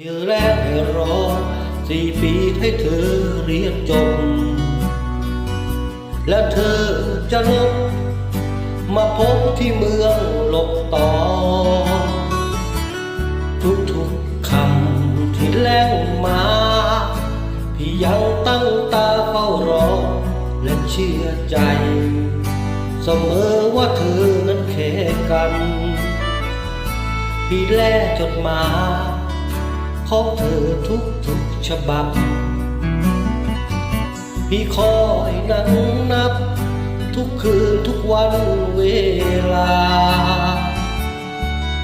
เชื่อแล้วให้รอสี่ปีให้เธอเรียนจบ และเธอจะลบมาพบที่เมืองหลบต่อ ทุกๆคำที่แล้งมา พี่ยังตั้งตาเฝ้ารอ และเชื่อใจ เสมอว่าเธอนั้นแค่กัน พี่แลจดหมาย ของเธอทุกทุกฉบับ พี่คอยนั่งนับ ทุกคืนทุกวันเวลา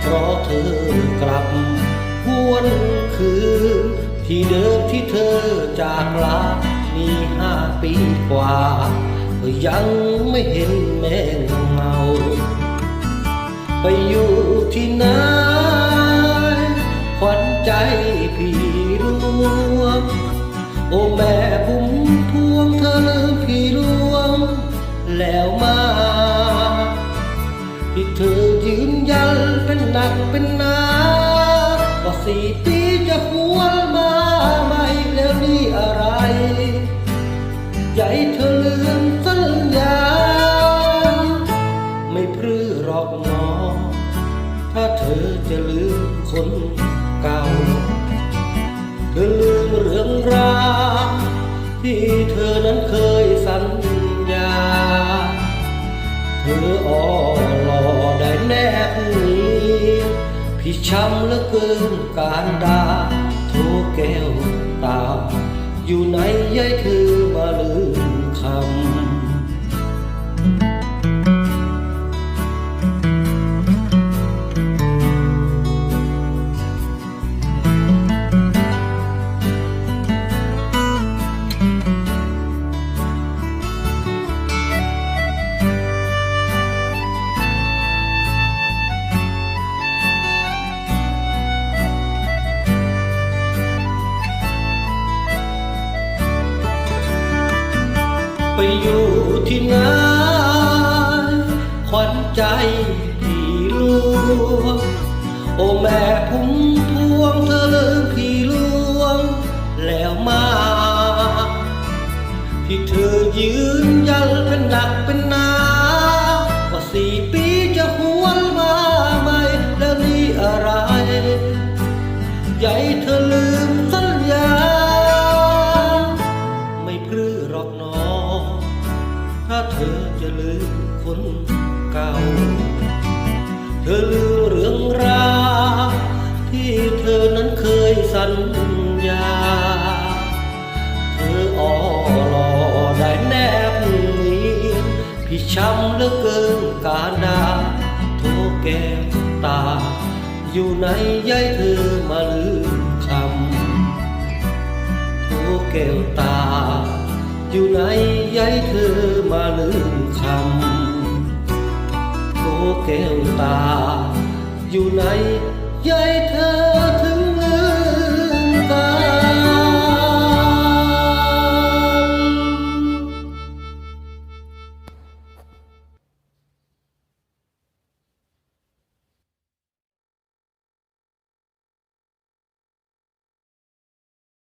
เพราะเธอกลับหวนคืน ที่เดิมที่เธอจากลามีห้าปีกว่าก็ยังไม่เห็นแม่เงา ไปอยู่ที่ไหนขวัญใจ อ้แม่พุ่มพวงเธอลืมพี่รวง แล้วมาที่เธอยืนยันเป็นหนักเป็นหนาว่าสี่ปีจะหวนมาใหม่แล้วนี่อะไรใหญ่เธอลืมสัญญา ไม่พรื้หรอกหนอถ้าเธอจะลืมคนเก่า เธอลืมเรื่องราว ที่เธอนั้นเคยสัญญา เธออ่อหล่อได้แนบนี้พี่ช้ำเหลือเกินการดาโทรแก้วตา อยู่ไหนยายเธอมาลือ ไปอยู่ที่ไหนขวัญใจพี่ลูกโอแม่พุ่มพวงเธอลืมพี่ลวง แล้วมา ที่เธอยืนยันเป็นหนักเป็นหนาว่าสี่ปีจะหวนมาใหม่แล้วนี่อะไรใหญ่เธอ ถ้าเธอจะลืมคนเก่า เธอลืมเรื่องราวที่เธอนั้นเคยสัญญา เธออ่อหล่อได้แนบนียนพี่ช้ำเหลือเกินกาดาโทแก้ตา อยู่ไหนยายเธอมาลืมคำโทแก้วตา อยู่ไหน เธอมาลืมคำโทรแก้วตา อยู่ไหนยายเธอ